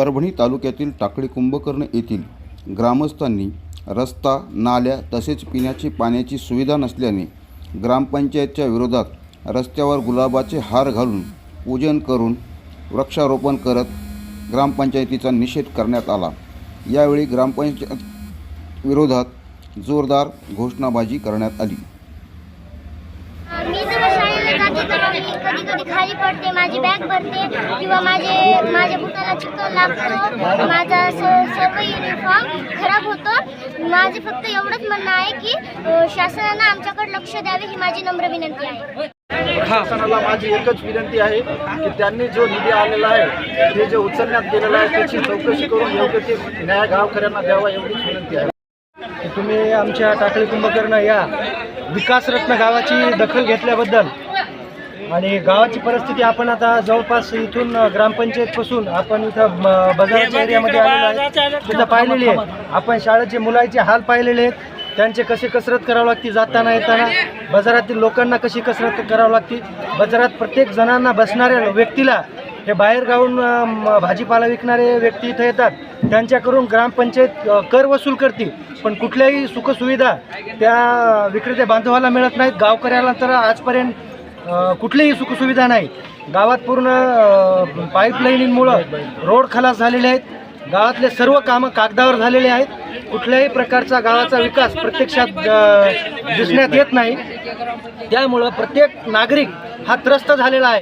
परभणी तालुक्यातील टाकळी कुंभकर्ण येथील ग्रामस्थांनी रस्ता नाल्या तसेच पिण्याची पाण्याची सुविधा नसल्याने ग्रामपंचायतच्या विरोधात रस्त्यावर गुलाबाचे हार घालून पूजन करून वृक्षारोपण करत ग्रामपंचायतीचा निषेध करण्यात आला. यावेळी ग्रामपंचायत विरोधात जोरदार घोषणाबाजी करण्यात आली. माझी बॅग भरते किंवा माझे माझ्या बुटाला चिखल लागतो. माझा सर्व युनिफॉर्म खराब होतो. माझे फक्त एवढंच म्हणणं आहे की शासनानं आमच्याकडे लक्ष द्यावे ही माझी नम्र विनंती आहे. शासनाला माझी एकच विनंती आहे की त्यांनी जो निधी आलेला आहे ते जे उचलण्यात गेलेलं आहे त्याची चौकशी करून योग्य ते न्याय गावकऱ्यांना द्यावा एवढीच विनंती आहे. की तुम्ही आमच्या टाकळी कुंभकर्ण या विकासरत्न गावाची दखल घेतल्याबद्दल आणि गावाची परिस्थिती आपण आता जवळपास इथून ग्रामपंचायतपासून आपण इथं बाजाराच्या एरियामध्ये आलेलो आहे. तिथं पाहिलेली आहे. आपण शाळेचे मुलाचे हाल पाहिलेले आहेत. त्यांचे कसे कसरत करावं लागते जाताना येताना? बाजारातील लोकांना कशी कसरत करावं लागते? बाजारात प्रत्येक जणांना बसणाऱ्या व्यक्तीला हे बाहेर गावून भाजीपाला विकणारे व्यक्ती इथं येतात. त्यांच्याकडून ग्रामपंचायत कर वसूल करते. पण कुठल्याही सुखसुविधा त्या विक्रेते बांधवाला मिळत नाहीत. गावकऱ्याला तर आजपर्यंत कुठलीही सुखसुविधा नाही. गावात पूर्ण अ, रोड खलास झालेले आहेत. गावातले सर्व कामं कागदावर झालेले आहेत. कुठल्याही प्रकारचा गावाचा विकास प्रत्यक्षात दिसण्यात येत नाही. त्यामुळं प्रत्येक नागरिक हा त्रस्त झालेला आहे.